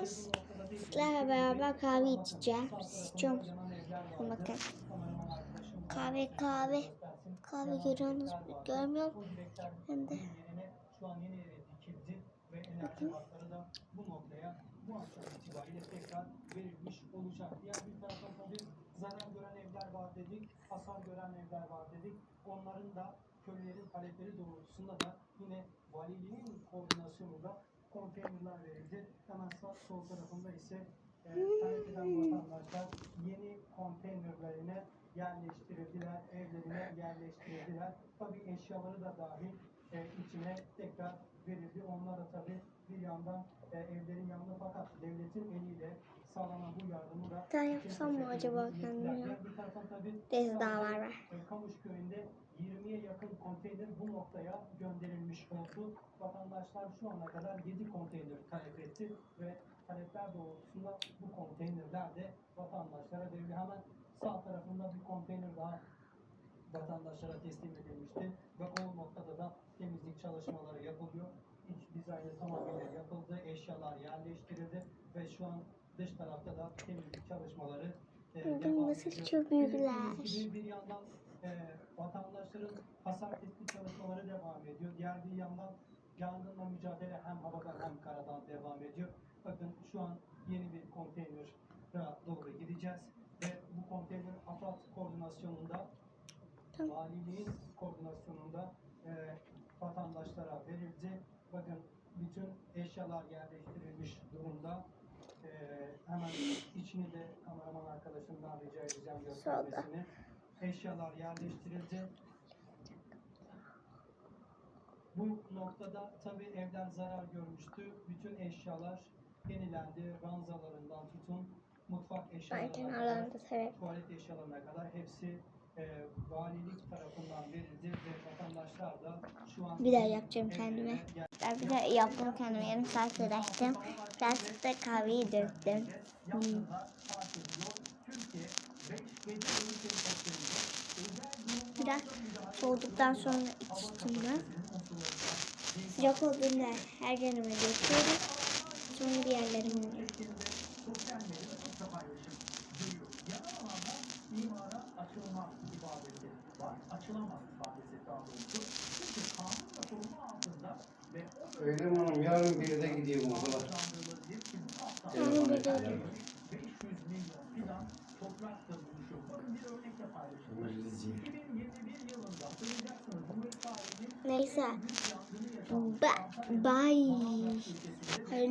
videomuz sizlerle beraber kahve içeceğim. İçiyor musunuz? Bakın. Kahve kahve. Kahve görüyorsunuz mu? Görmüyorum. Ben de. Tabii zarar gören evler var dedik, hasar gören evler var dedik. Onların da köylerin talepleri doğrultusunda da yine valiliğin koordinasyonunda konteynerler verildi. Hemen sağ sol tarafında ise e, talep eden vatandaşlar yeni konteynerlerine yerleştirildiler, evlerine yerleştirildiler. Tabii eşyaları da dahil e, içine tekrar verildi. Onlar da tabii bir yandan e, evlerin yanında fakat devletin eliyle sağlanan bu yardımı da Ben yapsam mı acaba Neyse daha var var. e, Kamış köyünde 20'ye yakın konteyner bu noktaya gönderilmiş oldu. Vatandaşlar şu ana kadar 7 konteyner talep etti ve talepler doğrultusunda bu konteynerler de vatandaşlara verildi. Hemen sağ tarafında bir konteyner daha vatandaşlara teslim edilmişti ve o noktada da temizlik çalışmaları yapılıyor. İç dizaynı tamamıyla yapıldı, eşyalar yerleştirildi ve şu an dış tarafta da temizlik çalışmaları e, devam nasıl ediyor. Belirttiğimiz gibi Bir yandan e, vatandaşların hasar tespit çalışmaları devam ediyor. Diğer bir yandan yangınla mücadele hem havadan hem karadan devam ediyor. Bakın şu an yeni bir konteynere doğru gideceğiz ve bu konteyner AFAD koordinasyonunda valiliğin koordinasyonunda e, vatandaşlara verildi. Bakın bütün eşyalar yerleştirilmiş durumda. E, hemen içini de kameraman arkadaşımdan rica edeceğim göstermesini. Eşyalar yerleştirildi. Bu noktada tabii evler zarar görmüştü. Bütün eşyalar yenilendi. Ranzalarından tutun mutfak eşyalarına kadar tuvalet eşyalarına kadar hepsi e, valilik tarafından verildi ve vatandaşlar da şu an Bir daha yapacağım kendime. Ben bir de yaptım kendime. Yarım saat uğraştım. Birazcık da kahveyi döktüm. Hmm. Müdahale soğuduktan sonra içtim ben. Sıcak olduğunda her yerime döküyorum. Sonra diğerlerime sosyal medyada çokça paylaşım görüyor. Yanı alanda imara açılma ifadesi var. Açılamaz ifadesi daha doğrusu. Çünkü kanunla koruma altında ve o Öyle mi hanım? Yarın bir de gideyim okula. Tamam, bir de- 500 milyon filan. Bakın bir örnekle paylaşılmış. 2021 yılında hatırlayacaksınız Cumhuriyet tarihinin Neyse. Ba- bye.